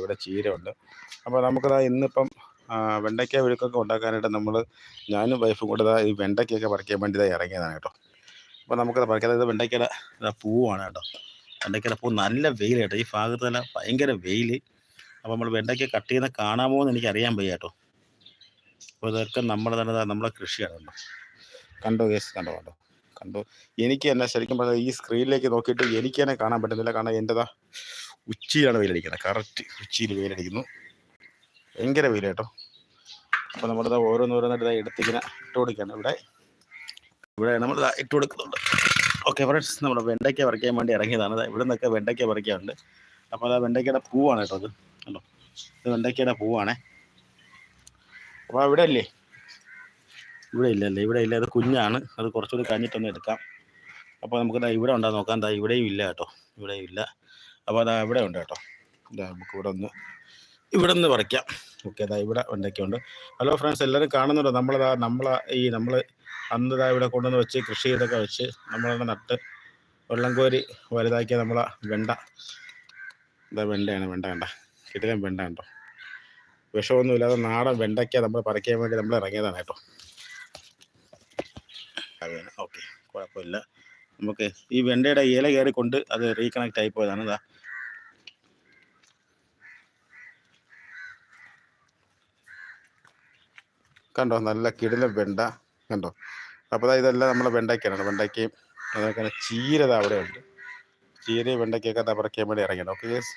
ഇവിടെ ചീരയുണ്ട്. അപ്പോൾ നമുക്കതാ ഇന്നിപ്പം വെണ്ടയ്ക്ക വിഴുക്കൊക്കെ ഉണ്ടാക്കാനായിട്ട് നമ്മൾ ഞാനും വൈഫും കൂടെ ഈ വെണ്ടയ്ക്കൊക്കെ പറിക്കാൻ വേണ്ടി ദാ ഇറങ്ങിയതാണ് കേട്ടോ. അപ്പോൾ നമുക്കത് പറിക്കാൻ ഇത് വെണ്ടയ്ക്കയുടെ പൂവാണ് കേട്ടോ. വെണ്ടയ്ക്കയുടെ പൂ നല്ല വെയിൽ കേട്ടോ. ഈ ഭാഗത്ത് തന്നെ ഭയങ്കര വെയിൽ അപ്പോൾ നമ്മൾ വെണ്ടയ്ക്ക കട്ട് ചെയ്യുന്ന കാണാമോ എന്ന് എനിക്കറിയാൻ വയ്യ കേട്ടോ. അപ്പോൾ ഇതൊക്കെ നമ്മുടെ തന്നെ നമ്മളെ കൃഷിയാണ് കേട്ടോ. കണ്ടോ കേസ് കണ്ടോ കണ്ടോ? കണ്ടോ? എനിക്ക് തന്നെ ശരിക്കും പറഞ്ഞാൽ ഈ സ്ക്രീനിലേക്ക് നോക്കിയിട്ട് എനിക്ക് തന്നെ കാണാൻ പറ്റുന്നില്ല. കാരണം എന്റെതാ ഉച്ചയിലാണ് വെയിലടിക്കുന്നത്. കറക്റ്റ് ഉച്ചയിൽ വെയിലടിക്കുന്നു. ഭയങ്കര വെയിൽ കേട്ടോ അപ്പോൾ നമ്മുടെ ഓരോന്നോരോന്നായിട്ട് ഇതാ എടുത്തിങ്ങനെ ഇട്ട് കൊടുക്കുകയാണ് ഇവിടെ ഇവിടെ നമ്മൾ ഇട്ട് കൊടുക്കുന്നുണ്ട് ഓക്കെ ഫ്രണ്ട്സ് നമ്മുടെ വെണ്ടയ്ക്ക പറിക്കാൻ വേണ്ടി ഇറങ്ങിയതാണ്. ഇവിടെ നിന്നൊക്കെ വെണ്ടയ്ക്ക പറിക്കാറുണ്ട്. അപ്പോൾ അത് വെണ്ടയ്ക്കയുടെ പൂവാണ് കേട്ടോ അത് കണ്ടോ? ഇത് വെണ്ടയ്ക്കയുടെ പൂവാണേ. അപ്പോൾ ഇവിടെ അല്ലേ ഇവിടെ ഇല്ലല്ലേ ഇവിടെ ഇല്ല. അത് കുഞ്ഞാണ്. അത് കുറച്ചുകൂടി കഴിഞ്ഞിട്ടൊന്ന് എടുക്കാം. അപ്പോൾ നമുക്ക് ഇവിടെ ഉണ്ടാകാൻ നോക്കാം. ദാ ഇവിടെയും ഇല്ല കേട്ടോ. ഇവിടെയും ഇല്ല. അപ്പോൾ അതാ ഇവിടെ ഉണ്ട് കേട്ടോ. ഇതാ നമുക്ക് ഇവിടെ ഒന്ന് ഇവിടെ നിന്ന് പറിക്കാം ഓക്കെ അതാ ഇവിടെ വെണ്ടയ്ക്കുണ്ട് ഹലോ ഫ്രണ്ട്സ് എല്ലാവരും കാണുന്നുണ്ടോ? നമ്മളതാ നമ്മളെ ഈ നമ്മൾ അന്ന് ഇതാ ഇവിടെ കൊണ്ടുവന്ന് വെച്ച് കൃഷി ചെയ്തൊക്കെ വെച്ച് നമ്മളവിടെ നട്ട് വെള്ളം കോരി വലുതാക്കിയ നമ്മളെ വെണ്ട. ഇതാ വെണ്ടയാണ് വെണ്ട വേണ്ട കിട്ടിലും വെണ്ട കണ്ടോ? വിഷമൊന്നുമില്ലാതെ നാടൻ വെണ്ടയ്ക്ക നമ്മൾ പറിക്കാൻ വേണ്ടി നമ്മൾ ഇറങ്ങിയതാണ് കേട്ടോ. ഓക്കെ കുഴപ്പമില്ല. നമുക്ക് ഈ വെണ്ടയുടെ ഇല കയറിക്കൊണ്ട് അത് റീകണക്ട് ആയി പോയതാണ്. ഇതാ കണ്ടോ? നല്ല കിടിലം വെണ്ട. കണ്ടോ? അപ്പോൾ ഇതെല്ലാം നമ്മളെ വെണ്ടയ്ക്കാണ് വെണ്ടയ്ക്കയും അതൊക്കെ ചീര ദാ അവിടെ ഉണ്ട്. ചീരയും വെണ്ടയ്ക്കൊക്കെ അത് പറിക്കാൻ വേണ്ടി ഇറങ്ങണം ഓക്കെ യെസ്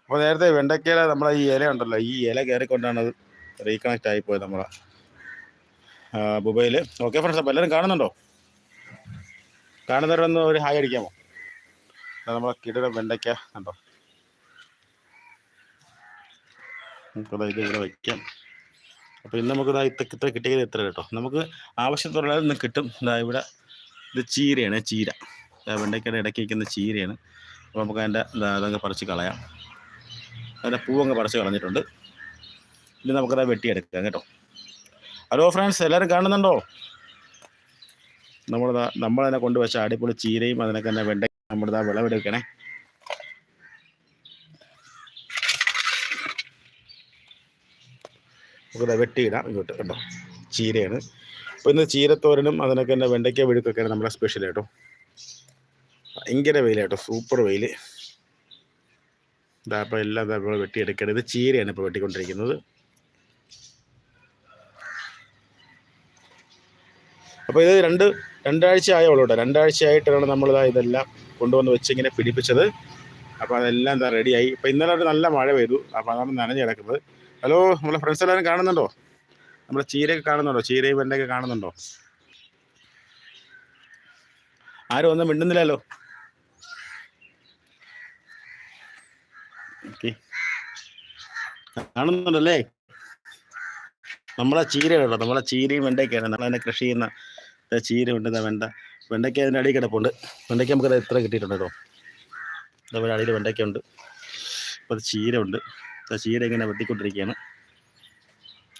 അപ്പോൾ നേരത്തെ വെണ്ടയ്ക്കയുടെ നമ്മളെ ഈ ഇല ഉണ്ടല്ലോ ഈ ഇല കയറിക്കൊണ്ടാണ് അത് റീകണക്ട് ആയി പോയത് നമ്മളെ മൊബൈൽ ഓക്കെ ഫ്രണ്ട്സ് അപ്പോൾ എല്ലാവരും കാണുന്നുണ്ടോ? കാണുന്നവരൊന്ന് ഒരു ഹായ് അടിക്കാമോ? നമ്മളെ കിടിലം വെണ്ടയ്ക്ക കണ്ടോ? നമുക്കത് ഇത് ഇവിടെ വയ്ക്കാം അപ്പോൾ ഇന്ന് നമുക്ക് ഇതാ ഇത്ര ഇത്ര കിട്ടിയത് എത്ര കേട്ടോ. നമുക്ക് ആവശ്യത്തിലുള്ള ഇന്ന് കിട്ടും. ഇതാ ഇവിടെ ഇത് ചീരയാണ് ചീര. വെണ്ടയ്ക്കയുടെ ഇടയ്ക്ക് വയ്ക്കുന്ന ചീരയാണ്. അപ്പോൾ നമുക്ക് അതിന്റെ അതങ്ങ് പറിച്ച് കളയാം. അതിന്റെ പൂവങ്ങ് പറിച്ച് കളഞ്ഞിട്ടുണ്ട്. ഇനി നമുക്കത് വെട്ടിയെടുക്കാം കേട്ടോ. ഹലോ ഫ്രണ്ട്സ് എല്ലാവരും കാണുന്നുണ്ടോ? നമ്മളിതാ നമ്മളതിനെ കൊണ്ടുവച്ച അടിപൊളി ചീരയും അതിനൊക്കെ തന്നെ വെണ്ട നമ്മളിതാ വിളവെടുക്കണേ. നമുക്കിതാ വെട്ടിയിടാം ഇങ്ങോട്ട് കേട്ടോ ചീരയാണ്. അപ്പോൾ ഇന്ന് ചീരത്തോരനും അതിനൊക്കെ തന്നെ വെണ്ടയ്ക്ക വെഴുക്കൊക്കെയാണ് നമ്മുടെ സ്പെഷ്യൽ കേട്ടോ ഭയങ്കര വെയിൽ കേട്ടോ സൂപ്പർ വെയിൽ ഇതാ അപ്പോൾ എല്ലാം ഇതാ ഇപ്പോൾ വെട്ടിയെടുക്കണം ഇത് ചീരയാണ് ഇപ്പോൾ വെട്ടിക്കൊണ്ടിരിക്കുന്നത്. അപ്പോൾ ഇത് രണ്ട് രണ്ടാഴ്ച ആയോളൂ കേട്ടോ. ആയിട്ടാണ് നമ്മളിതാ ഇതെല്ലാം കൊണ്ടുവന്ന് വെച്ച് ഇങ്ങനെ പിടിപ്പിച്ചത്. അപ്പോൾ അതെല്ലാം എന്താ റെഡിയായി ഇപ്പോൾ ഇന്നലെ ഒരു നല്ല മഴ പെയ്തു. അപ്പോൾ അതാണ് നനഞ്ഞ് കിടക്കുന്നത്. ഹലോ നമ്മളെ ഫ്രണ്ട്സ് എല്ലാവരും കാണുന്നുണ്ടോ? നമ്മളെ ചീരയൊക്കെ കാണുന്നുണ്ടോ? ചീരയും വെണ്ടയൊക്കെ കാണുന്നുണ്ടോ? ആരും ഒന്നും മിണ്ടുന്നില്ലല്ലോ. കാണുന്നുണ്ടല്ലേ? നമ്മളെ ചീര കേട്ടോ നമ്മളെ ചീരയും വെണ്ടയ്ക്കാണ് നമ്മളതിനെ കൃഷി ചെയ്യുന്ന ചീര ഉണ്ട് വെണ്ട. വെണ്ടയ്ക്ക അതിന്റെ അടിയിൽ കിടപ്പുണ്ട്. വെണ്ടയ്ക്ക നമുക്ക് ഇത്ര കിട്ടിയിട്ടുണ്ട് കേട്ടോ. അതേപോലെ അടിയിൽ വെണ്ടയ്ക്ക ഉണ്ട്. അപ്പോൾ അത് ചീര ഉണ്ട്. ചീര ഇങ്ങനെ വെട്ടിക്കൊണ്ടിരിക്കുകയാണ്.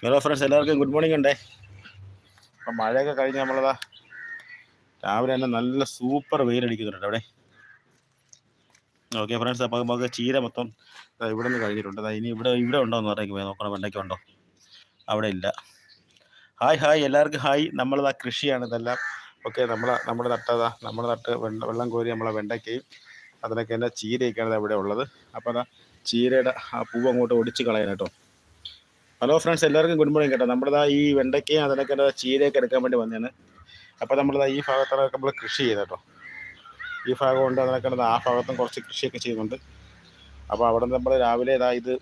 ഹലോ ഫ്രണ്ട്സ് എല്ലാവർക്കും ഗുഡ് മോർണിംഗ് ഉണ്ടേ അപ്പം മഴയൊക്കെ കഴിഞ്ഞ് നമ്മളതാ രാവിലെ തന്നെ നല്ല സൂപ്പർ വെയിലടിക്കുന്നുണ്ട് അവിടെ. ഓക്കെ ഫ്രണ്ട്സ് അപ്പോൾ നമുക്ക് ചീര മൊത്തം ഇവിടെ നിന്ന് കഴിഞ്ഞിട്ടുണ്ട്. ഇനി ഇവിടെ ഇവിടെ ഉണ്ടോ എന്ന് പറയുമ്പോൾ നോക്കണം വെണ്ടയ്ക്ക് ഉണ്ടോ? അവിടെ ഇല്ല. ഹായ് ഹായ് എല്ലാവർക്കും ഹായ് നമ്മളതാ കൃഷിയാണ് ഇതെല്ലാം. ഓക്കെ നമ്മളെ നമ്മൾ നട്ടതാ നമ്മൾ നട്ട് വെള്ളം കോരി നമ്മളെ വെണ്ടയ്ക്കയും അതിനൊക്കെ തന്നെ ചീരയൊക്കെയാണ് ഇവിടെ ഉള്ളത്. അപ്പോൾ അതാ ചീരയുടെ ആ പൂവ് അങ്ങോട്ട് ഒടിച്ച് കളയാൻ കേട്ടോ. ഹലോ ഫ്രണ്ട്സ് എല്ലാവർക്കും ഗുഡ് മോർണിംഗ് കേട്ടോ. നമ്മളിതാ ഈ വെണ്ടയ്ക്കയും അതിനൊക്കെ ചീരയൊക്കെ എടുക്കാൻ വേണ്ടി വന്നതാണ് അപ്പോൾ നമ്മളിതാ ഈ ഭാഗത്തൊക്കെ നമ്മൾ കൃഷി ചെയ്യുന്നത് കേട്ടോ. ഈ ഭാഗം ഉണ്ട് അതിനൊക്കെ ആ ഭാഗത്തും കുറച്ച് കൃഷിയൊക്കെ ചെയ്യുന്നുണ്ട്. അപ്പോൾ അവിടെ നമ്മൾ രാവിലെ ഇതാ ഇത്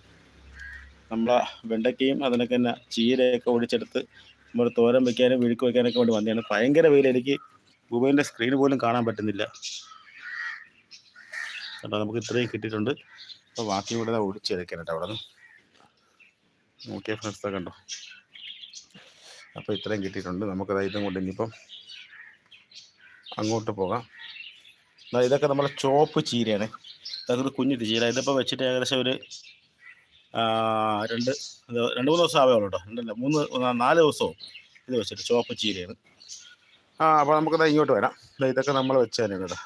നമ്മളെ വെണ്ടയ്ക്കയും അതിനൊക്കെ തന്നെ ചീരയൊക്കെ ഒടിച്ചെടുത്ത് നമ്മൾ തോരൻ വെക്കാനും വിഴുക്ക് വെക്കാനൊക്കെ വേണ്ടി വന്നതാണ് ഭയങ്കര വെയിൽ എനിക്ക് മൊബൈലിന്റെ സ്ക്രീൻ പോലും കാണാൻ പറ്റുന്നില്ല. കേട്ടോ നമുക്ക് ഇത്രയും കിട്ടിയിട്ടുണ്ട്. അപ്പോൾ ബാക്കി കൂടെ കേട്ടോ അവിടെ നിന്ന്. നോക്കിയ ഫ്രണ്ട്സ് ഉണ്ടോ അപ്പോൾ ഇത്രയും കിട്ടിയിട്ടുണ്ട്. നമുക്കത് ഇതും കൊണ്ട് ഇനിയിപ്പം അങ്ങോട്ട് പോകാം. ഇതൊക്കെ നമ്മളെ ചോപ്പ് ചീരയാണ്. ഇതൊക്കെ കുഞ്ഞിട്ട് ചീര. ഇതിപ്പോൾ വെച്ചിട്ട് ഏകദേശം ഒരു രണ്ട് രണ്ട് മൂന്ന് ദിവസം ആവുകയുള്ളൂ കേട്ടോ. രണ്ടല്ല മൂന്ന് നാല് ദിവസവും ഇത് വെച്ചിട്ട് ചോപ്പ് ചീരയാണ്. ആ അപ്പോൾ നമുക്കത് ഇങ്ങോട്ട് വരാം. ഇതൊക്കെ നമ്മൾ വെച്ച് കേട്ടോ.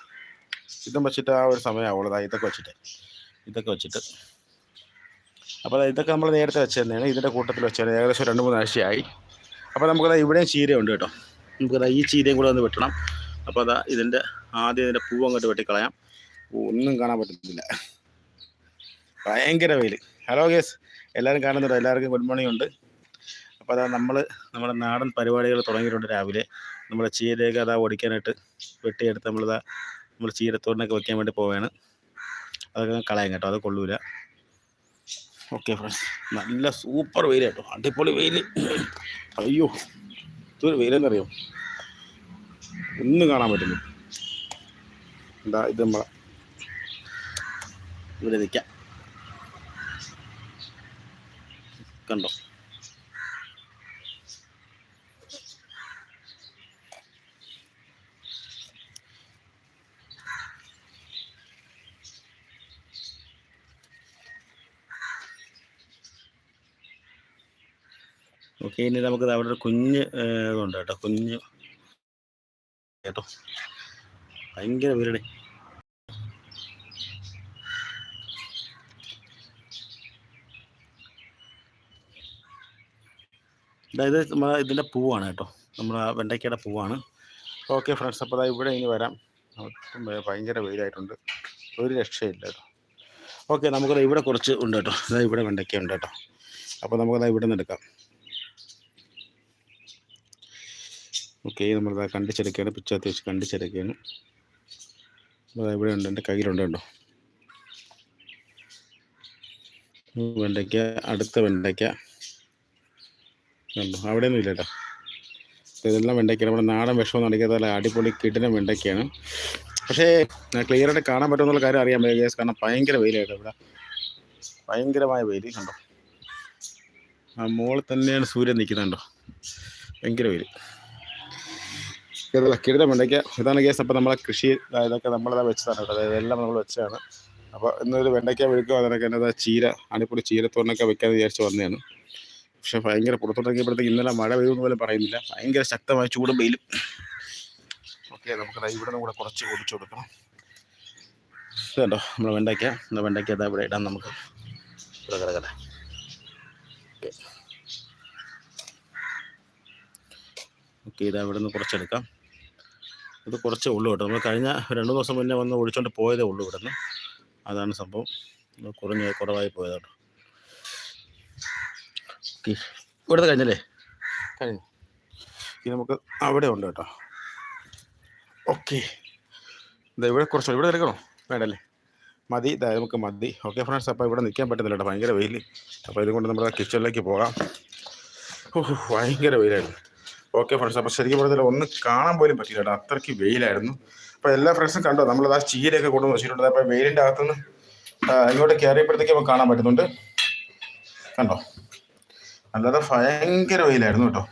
ഇതും വെച്ചിട്ട് ആ ഒരു സമയമാവുള്ളൂ ഇതൊക്കെ വെച്ചിട്ട്. ഇതൊക്കെ വെച്ചിട്ട്. അപ്പോൾ ഇതൊക്കെ നമ്മൾ നേരത്തെ വെച്ച് ഇതിന്റെ കൂട്ടത്തിൽ വെച്ചാൽ ഏകദേശം രണ്ട് മൂന്ന് ആഴ്ചയായി. അപ്പോൾ നമുക്കത് ഇവിടെയും ചീരയുണ്ട് കേട്ടോ. നമുക്കത് ഈ ചീരയും കൂടെ ഒന്ന് വെട്ടണം. അപ്പോൾ അതാ ഇതിന്റെ ആദ്യം ഇതിന്റെ പൂവ് അങ്ങോട്ട് വെട്ടിക്കളയാം. ഒന്നും കാണാൻ പറ്റത്തില്ല. ഭയങ്കര വെയിൽ ഹലോ ഗേസ്. എല്ലാവരും കാണുന്നുണ്ട്? എല്ലാവർക്കും ഗുഡ് മോർണിംഗ് ഉണ്ട്. അപ്പോൾ അതാ നമ്മൾ നമ്മുടെ നാടൻ പരിപാടികൾ തുടങ്ങിയിട്ടുണ്ട് രാവിലെ. നമ്മുടെ ചീരയൊക്കെ അതാ ഓടിക്കാനായിട്ട് വെട്ടിയെടുത്ത് നമ്മളിതാ നമ്മൾ ചീരത്തോടിനൊക്കെ വയ്ക്കാൻ വേണ്ടി പോവുകയാണ് അതൊക്കെ കളയാം കേട്ടോ അത് കൊള്ളൂല. ഓക്കെ ഫ്രണ്ട്സ് നല്ല സൂപ്പർ വെയിൽ കേട്ടോ അടിപൊളി വെയിൽ അയ്യോ ഇതൊരു വെയിലെന്നറിയോ? ഒന്നും കാണാൻ പറ്റുന്നു എന്താ ഇത് നമ്മളെ ഇവിടെ നിൽക്കാം. കണ്ടോ? ഓക്കെ ഇനി നമുക്ക് അവിടെ ഒരു കുഞ്ഞ് ഇതുണ്ട് കേട്ടോ കുഞ്ഞ്. കേട്ടോ? ഭയങ്കര വീരടെ അതായത് നമ്മളെ ഇതിന്റെ പൂവാണ് കേട്ടോ. നമ്മൾ ആ വെണ്ടയ്ക്കയുടെ പൂവാണ്. ഓക്കെ ഫ്രണ്ട്സ് അപ്പോൾ അതായത് ഇവിടെ ഇനി വരാം. ഭയങ്കര വെയിലായിട്ടുണ്ട്. ഒരു രക്ഷയില്ല കേട്ടോ. ഓക്കെ നമുക്കത് ഇവിടെ കുറച്ച് ഉണ്ട് കേട്ടോ. അതായത് ഇവിടെ വെണ്ടയ്ക്ക ഉണ്ട് കേട്ടോ. അപ്പോൾ നമുക്കത് ഇവിടെ നിന്ന് എടുക്കാം. ഓക്കെ നമ്മളിതാ കണ്ടിച്ചെടുക്കുകയാണ്. പിച്ചകത്ത് വെച്ച് കണ്ടിച്ചെടുക്കുകയാണ്. അതാ ഇവിടെ ഉണ്ട് എന്റെ കയ്യിലുണ്ട് കേട്ടോ വെണ്ടയ്ക്ക അടുത്ത വെണ്ടയ്ക്ക. കണ്ടോ? അവിടെ ഒന്നും ഇല്ല കേട്ടോ അപ്പോൾ ഇതെല്ലാം വെണ്ടയ്ക്കാണ് നമ്മുടെ നാടൻ വിഷമൊന്നും അടിക്കാത്ത അടിപൊളി കിടിലം വെണ്ടയ്ക്കയാണ്. പക്ഷേ ക്ലിയർ ആയിട്ട് കാണാൻ പറ്റുമെന്നുള്ള കാര്യം അറിയാൻ പറ്റും കേസ് കാരണം ഭയങ്കര വെയിലായിട്ട് ഇവിടെ. ഭയങ്കരമായ വെയിൽ കണ്ടോ? ആ മോളിൽ തന്നെയാണ് സൂര്യൻ നിൽക്കുന്നുണ്ടോ ഭയങ്കര വെയിൽ. ഇതല്ല കിടിലം വെണ്ടയ്ക്ക ഇതാണ് കേസ് അപ്പോൾ നമ്മളെ കൃഷി ഇതൊക്കെ നമ്മളതാ വെച്ചതാണ് അതായത് എല്ലാം നമ്മൾ വെച്ചതാണ്. അപ്പോൾ ഇന്നൊരു വെണ്ടയ്ക്ക വെഴുക്കുക അതിനൊക്കെ എന്നതാ ചീര അടിപൊളി ചീരത്തോടനൊക്കെ വെക്കാമെന്ന് വിചാരിച്ച് വന്നതാണ്. പക്ഷെ ഭയങ്കര പുറത്തോട്ടിറങ്ങിയപ്പോഴത്തേക്ക് ഇന്നലെ മഴ പെയ്യുമെന്ന് പോലും പറയുന്നില്ല. ഭയങ്കര ശക്തമായ ചൂടും വെയിലും. ഓക്കെ നമുക്ക് ഇവിടെ നിന്ന് കൂടെ കുറച്ച് കുടിച്ചു കൊടുക്കണം. കേട്ടോ നമ്മൾ വെണ്ടയ്ക്ക. എന്താ വെണ്ടയ്ക്ക അതാ ഇവിടെ ഇടാം നമുക്ക്. കിടക്കട്ടെ ഓക്കെ. ഓക്കെ ഇതാ ഇവിടെ നിന്ന് കുറച്ചെടുക്കാം. ഇത് കുറച്ചേ ഉള്ളൂ കേട്ടോ. നമ്മൾ കഴിഞ്ഞ രണ്ട് ദിവസം മുന്നേ വന്ന് ഒഴിച്ചുകൊണ്ട് പോയതേ ഉള്ളൂ ഇവിടെ നിന്ന് അതാണ് സംഭവം. കുറഞ്ഞ് കുറവായി പോയത് കേട്ടോ. ഓക്കെ. ഇവിടുത്തെ കഴിഞ്ഞല്ലേ? കഴിഞ്ഞു. ഇനി നമുക്ക് അവിടെ ഉണ്ട് കേട്ടോ. ഓക്കെ. ഇതാ ഇവിടെ കുറച്ച് ഇവിടെ നിൽക്കണോ? വേണ്ടല്ലേ? മതി. ഇതാ നമുക്ക് മതി. ഓക്കെ ഫ്രണ്ട്സ് അപ്പോൾ ഇവിടെ നിൽക്കാൻ പറ്റുന്നില്ല കേട്ടോ. ഭയങ്കര വെയിൽ അപ്പോൾ ഇതുകൊണ്ട് നമ്മുടെ കിച്ചണിലേക്ക് പോകാം. ഭയങ്കര വെയിലായിരുന്നു. ഓക്കെ ഫ്രണ്ട്സ് അപ്പോൾ ശരിക്കും പറഞ്ഞാൽ ഒന്നും കാണാൻ പോലും പറ്റില്ല കേട്ടോ. അത്രയ്ക്ക് വെയിലായിരുന്നു. അപ്പോൾ എല്ലാ ഫ്രണ്ട്സും കണ്ടോ? നമ്മൾ ആ ചീരയൊക്കെ കൊണ്ടുവന്ന് വെച്ചിട്ടുണ്ട്. അപ്പോൾ വെയിലിന്റെ അകത്തുനിന്ന് ഇങ്ങോട്ട് കയറിയപ്പോഴത്തേക്ക് നമുക്ക് കാണാൻ പറ്റുന്നുണ്ട്. കണ്ടോ? അല്ലാതെ ഭയങ്കര വെയിലായിരുന്നു കേട്ടോ.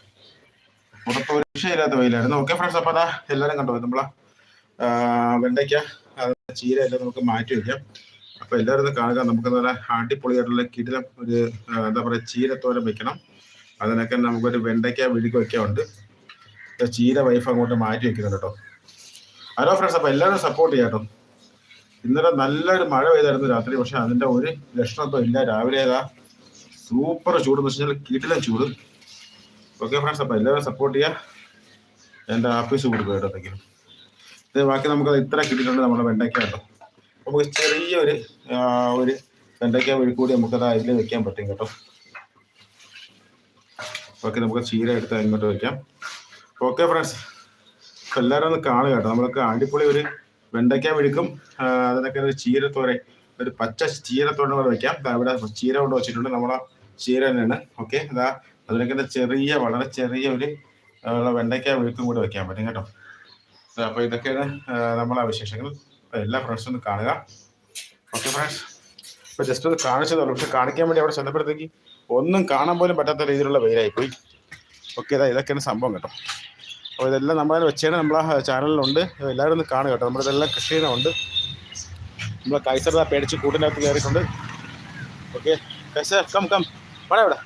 പുറത്ത് ഒരു വിഷയമില്ലാത്ത വെയിലായിരുന്നു. ഓക്കെ ഫ്രണ്ട്സ് അപ്പോൾ അതാ എല്ലാവരും കണ്ടോ? നമ്മളെ വെണ്ടയ്ക്ക ചീര എല്ലാം നമുക്ക് മാറ്റി വയ്ക്കാം അപ്പോൾ എല്ലാവരും കാണുക. നമുക്ക് നല്ല അടിപൊളിയായിട്ടുള്ള കിടിലം ഒരു എന്താ പറയുക ചീരത്തോരം വെക്കണം. അതിനൊക്കെ നമുക്കൊരു വെണ്ടയ്ക്ക വിഴുക്കൊക്കെ ഉണ്ട് ചീര വൈഫ് അങ്ങോട്ട് മാറ്റി വെക്കുന്നുണ്ട് കേട്ടോ. ഹലോ ഫ്രണ്ട്സ് അപ്പോൾ എല്ലാവരും സപ്പോർട്ട് ചെയ്യാം കേട്ടോ. ഇന്നലെ നല്ലൊരു മഴ പെയ്തായിരുന്നു രാത്രി പക്ഷെ അതിന്റെ ഒരു ലക്ഷണത്തോ ഇല്ല. രാവിലെ ഏതാ സൂപ്പർ ചൂട് എന്ന് വെച്ചാൽ കിടിലൻ ചൂട്. ഓക്കെ ഫ്രണ്ട്സ് അപ്പോൾ എല്ലാവരും സപ്പോർട്ട് ചെയ്യാം. എന്റെ ആഫീസ് കൊടുക്കുക കേട്ടോ എന്തെങ്കിലും ഇത് ബാക്കി നമുക്ക് ഇത്ര കിട്ടിയിട്ടുണ്ട് നമ്മുടെ വെണ്ടയ്ക്ക കേട്ടോ. നമുക്ക് ചെറിയൊരു ഒരു വെണ്ടയ്ക്ക വഴി കൂടി നമുക്കത് അതിൽ വെക്കാൻ പറ്റും കേട്ടോ. ഓക്കെ നമുക്ക് ചീര എടുത്ത് ഇങ്ങോട്ട് വയ്ക്കാം ഓക്കെ ഫ്രണ്ട്സ് എല്ലാവരും ഒന്ന് കാണുക കേട്ടോ. നമ്മൾക്ക് അടിപൊളി ഒരു വെണ്ടയ്ക്ക വിഴുക്കും. അതിനൊക്കെ ഒരു ചീരത്തോരെ ഒരു പച്ച ചീരത്തോടെ കൂടെ വെക്കാം. ദാ ഇവിടെ ചീര കൊണ്ട് വെച്ചിട്ടുണ്ട്. നമ്മളെ ചീര തന്നെയാണ്. ഓക്കെ ഇതാ അതിനൊക്കെ ചെറിയ വളരെ ചെറിയ ഒരു വെണ്ടയ്ക്ക മെഴുക്കും കൂടെ വെക്കാൻ പറ്റും കേട്ടോ. അപ്പോൾ ഇതൊക്കെയാണ് നമ്മളെ വിശേഷങ്ങൾ. എല്ലാ ഫ്രണ്ട്സും ഒന്ന് കാണുക. ഓക്കെ ഫ്രണ്ട്സ് ഇപ്പോൾ ജസ്റ്റ് ഒന്ന് കാണിച്ചതുള്ളൂ പക്ഷെ കാണിക്കാൻ വേണ്ടി അവിടെ ചെന്നപ്പോഴത്തേക്ക് ഒന്നും കാണാൻ പോലും പറ്റാത്ത രീതിയിലുള്ള വെയിലായിപ്പോയി. ഓക്കെ ഇതാ ഇതൊക്കെയാണ് സംഭവം കേട്ടോ. അപ്പോൾ ഇതെല്ലാം നമ്മൾ വെച്ചാണ് നമ്മളെ ചാനലിലുണ്ട്. എല്ലാവരും ഒന്ന് കാണുക കേട്ടോ. നമ്മളിതെല്ലാം കൃഷി ചെയ്യുന്നുണ്ട് നമ്മളെ കൈസർ ആ പേടിച്ച് കൂട്ടിനകത്ത് കയറിയിട്ടുണ്ട്. ഓക്കെ കൈസർ കം കം വേണം ഇവിടെ.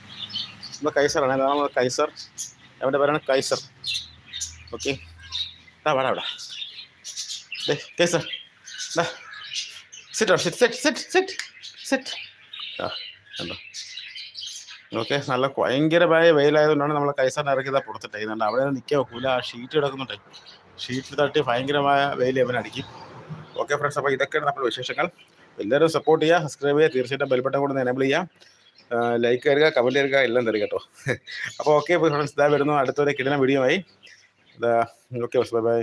നമ്മളെ കൈസറാണ്. ഇതാണ് നമ്മളെ കൈസർ. അവന്റെ പേരാണ് കൈസർ. ഓക്കെ ദാ വേണം ഇവിടെ. Kaiser. Sit sit sit sit sit sit ആ കണ്ടോ. ഓക്കെ നല്ല ഭയങ്കരമായ വെയിലായതുകൊണ്ടാണ് നമ്മൾ കൈസാറിന് ഇറക്കിയതാ പുറത്തിട്ട് ചെയ്യുന്നുണ്ട് അവിടെ നിൽക്കാൻ ഒക്കില്ല ആ ഷീറ്റ് കിടക്കുന്നുണ്ട്. ഷീറ്റ് തട്ടി ഭയങ്കരമായ വെയിൽ അവൻ അടിക്കും. ഓക്കെ ഫ്രണ്ട്സ് അപ്പോൾ ഇതൊക്കെയാണ് നമ്മുടെ വിശേഷങ്ങൾ. എല്ലാവരും സപ്പോർട്ട് ചെയ്യുക സബ്സ്ക്രൈബ് ചെയ്യുക തീർച്ചയായിട്ടും ബെൽബട്ടൺ കൂടെ എനേബിൾ ചെയ്യാം ലൈക്ക് തരിക കമന്റ് തരിക എല്ലാം തരിക കേട്ടോ. അപ്പോൾ ഓക്കെ ഫ്രണ്ട്സ് ഇതാ വരുന്നു. അടുത്തൊരു കിടന്ന വീഡിയോ ആയി. Okay bye by